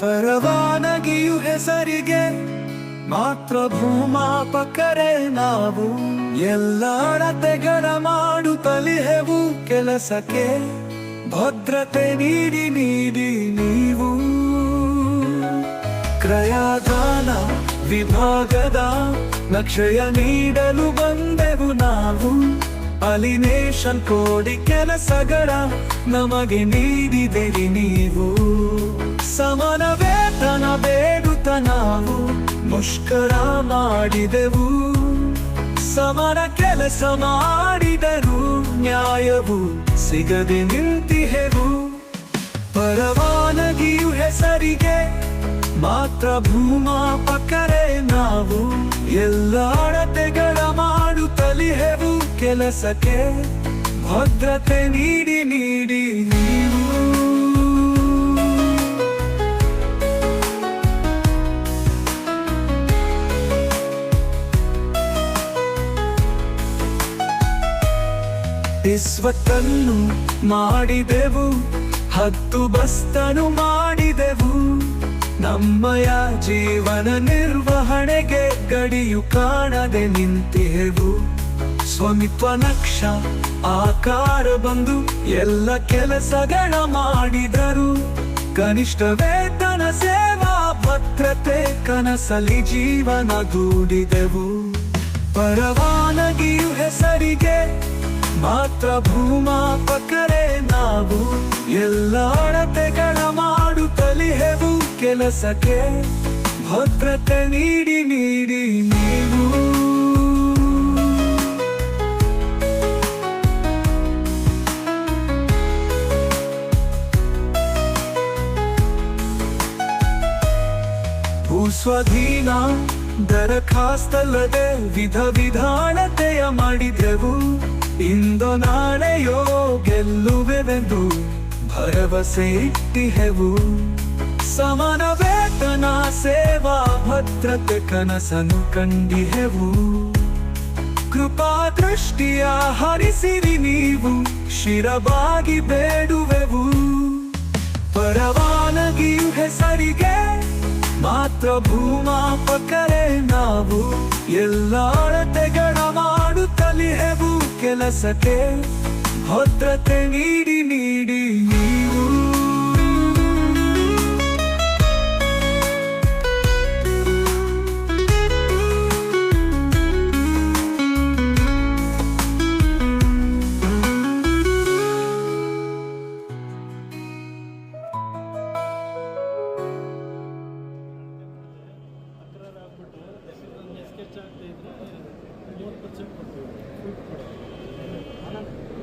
ಪರವಾನಗಿಯು ಹೆಸರಿಗೆ ಮಾತ್ರ ಭೂಮಾಪಕರೇ ನಾವು. ಎಲ್ಲ ಅಳತೆಗಳ ಮಾಡು ತಲಿಹೆವು ಕೆಲಸಕ್ಕೆ ಭದ್ರತೆ ನೀಡಿ ನೀಡಿ ನೀವು. ಕ್ರಯದಾನ ವಿಭಾಗದ ನಕ್ಷಯ ನೀಡಲು ಬಂದೆವು ನಾವು. ಅಲಿನೇಷನ್ ಕೋಡಿ ಕೆಲಸಗಳ ನಮಗೆ ನೀಡಿದಿರಿ ನೀವು. ಸಮಾನ ವೇತನ ಬೇಡುತ್ತ ನಾವು ಮುಷ್ಕರ ಮಾಡಿದೆವು. ಸಮಾನ ಕೆಲಸ ಮಾಡಿದರು ನ್ಯಾಯವು ಸಿಗದೆ ನಿಂತಿಹೆವು. ಪರವಾನಗಿಯು ಹೆಸರಿಗೆ ಮಾತ್ರ ಭೂಮಾಪಕರೇ ನಾವು. ಎಲ್ಲ ಅಳತೆಗಳ ಮಾಡುತ್ತಲಿಹೆವು ಕೆಲಸಕ್ಕೆ ಭದ್ರತೆ ನೀಡಿ ನೀಡಿ ಇಸ್ವತ್ತನ್ನು ಮಾಡಿದೆವು, ಹತ್ತು ಬಸ್ತನು ಮಾಡಿದೆವು. ನಮ್ಮಯ ಜೀವನ ನಿರ್ವಹಣೆಗೆ ಗಡಿಯು ಕಾಣದೆ ನಿಂತೆವು. ಸ್ವಮಿತ್ವ ನಕ್ಷ, ಆಕಾರ ಬಂದು ಎಲ್ಲ ಕೆಲಸಗಳ ಮಾಡಿದರು. ಕನಿಷ್ಠ ವೇತನ, ಸೇವಾ, ಭದ್ರತೆ ಕನಸಲಿ ಜೀವನ ದೂಡಿದೆವು. ಪರವಾನಗಿಯು ಹೆಸರಿಗೆ ಮಾತ್ರ ಭೂಮಾಪಕರೇ ನಾವು. ಎಲ್ಲ ಅಳತೆಗಳ ಮಾಡು ಕಲಿಹೆವು ಕೆಲಸಕ್ಕೆ. ಭದ್ರತೆ ನೀಡಿ ನೀಡಿ ನೀವು. ಭೂಸ್ವಾಧೀನ ದರಖಾಸ್ತಲ್ಲದೆ ವಿಧ ವಿಧಾನತೆಯ ಮಾಡಿದೆವು. ಇಂದು ನಾಳೆಯೋ ಗೆಲ್ಲುವೆವೆಂದು ಭರವಸೆ ಇಟ್ಟಿಹೆವು. ಸಮಾನ ವೇತನ, ಸೇವಾ, ಭದ್ರತೆ, ಕನಸನ್ನು ಕಂಡಿಹೆವು. ಕೃಪಾ ದೃಷ್ಟಿಯ ಹರಿಸಿರಿ ನೀವು ಶಿರವಾಗಿ ಬೇಡುವೆವು. ಪರವಾನಗಿಯು ಹೆಸರಿಗೆ ಮಾತ್ರ ಭೂಮಾಪಕರೇ ನಾವು. ಎಲ್ಲ ಅಳತೆಗಳ ಮಾಡು ತಲಿಹೆವು ಕೆಲಸಕ್ಕೆ ಭದ್ರತೆ ನೀಡಿ ನೀಡಿ ನೀವು. ಮೂವತ್ತು ಪರ್ಸೆಂಟ್ ಕೊಡ್ತೀವಿ. ಫುಡ್ ಕೊಡೋದು. 那么。